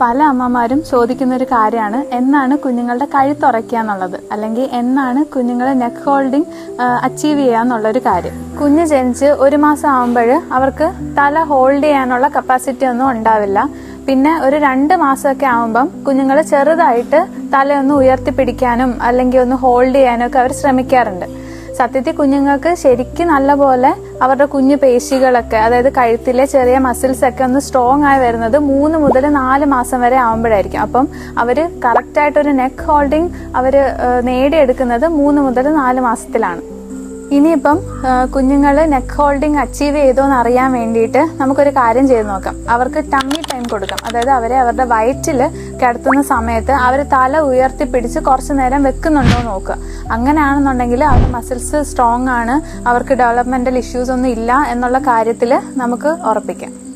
പല അമ്മമാരും ചോദിക്കുന്ന ഒരു കാര്യമാണ് എന്നാണ് കുഞ്ഞുങ്ങളുടെ കഴുത്തുറയ്ക്കുക എന്നുള്ളത്. അല്ലെങ്കിൽ എന്നാണ് കുഞ്ഞുങ്ങളെ നെക്ക് ഹോൾഡിംഗ് അച്ചീവ് ചെയ്യുക എന്നുള്ളൊരു കാര്യം. കുഞ്ഞ് ജനിച്ച് ഒരു മാസം ആകുമ്പോൾ അവർക്ക് തല ഹോൾഡ് ചെയ്യാനുള്ള കപ്പാസിറ്റി ഒന്നും ഉണ്ടാവില്ല. പിന്നെ ഒരു രണ്ട് മാസമൊക്കെ ആകുമ്പം കുഞ്ഞുങ്ങളെ ചെറുതായിട്ട് തല തലയൊന്ന് ഉയർത്തിപ്പിടിക്കാനും അല്ലെങ്കിൽ ഒന്ന് ഹോൾഡ് ചെയ്യാനും ഒക്കെ അവർ ശ്രമിക്കാറുണ്ട്. സത്യത്തിൽ കുഞ്ഞുങ്ങൾക്ക് ശരിക്കും നല്ലപോലെ അവരുടെ കുഞ്ഞു പേശികളൊക്കെ അതായത് കഴുത്തിലെ ചെറിയ മസിൽസ് ഒക്കെ ഒന്ന് സ്ട്രോങ് ആയി വരുന്നത് മൂന്ന് മുതൽ നാല് മാസം വരെ ആകുമ്പോഴായിരിക്കും അപ്പം അവർ കറക്റ്റ് ആയിട്ട് ഒരു നെക്ക് ഹോൾഡിംഗ് ഏഹ്, നേടിയെടുക്കുന്നത് മൂന്ന് മുതൽ നാല് മാസത്തിലാണ്. ഇനിയിപ്പം കുഞ്ഞുങ്ങൾ നെക്ക് ഹോൾഡിംഗ് അച്ചീവ് ചെയ്തോ എന്ന് അറിയാൻ വേണ്ടിയിട്ട് നമുക്കൊരു കാര്യം ചെയ്ത് നോക്കാം. അവർക്ക് ടമ്മി ടൈം കൊടുക്കാം. അതായത് അവരെ അവരുടെ വയറ്റിൽ കിടത്തുന്ന സമയത്ത് അവർ തല ഉയർത്തി പിടിച്ച് കുറച്ച് നേരം വെക്കുന്നുണ്ടോ നോക്കുക. അങ്ങനെയാണെന്നുണ്ടെങ്കിൽ അവർ മസിൽസ് സ്ട്രോങ് ആണ്. അവർക്ക് ഡെവലപ്മെന്റൽ ഇഷ്യൂസ് ഒന്നും ഇല്ല എന്നുള്ള കാര്യത്തിൽ നമുക്ക് ഉറപ്പിക്കാം.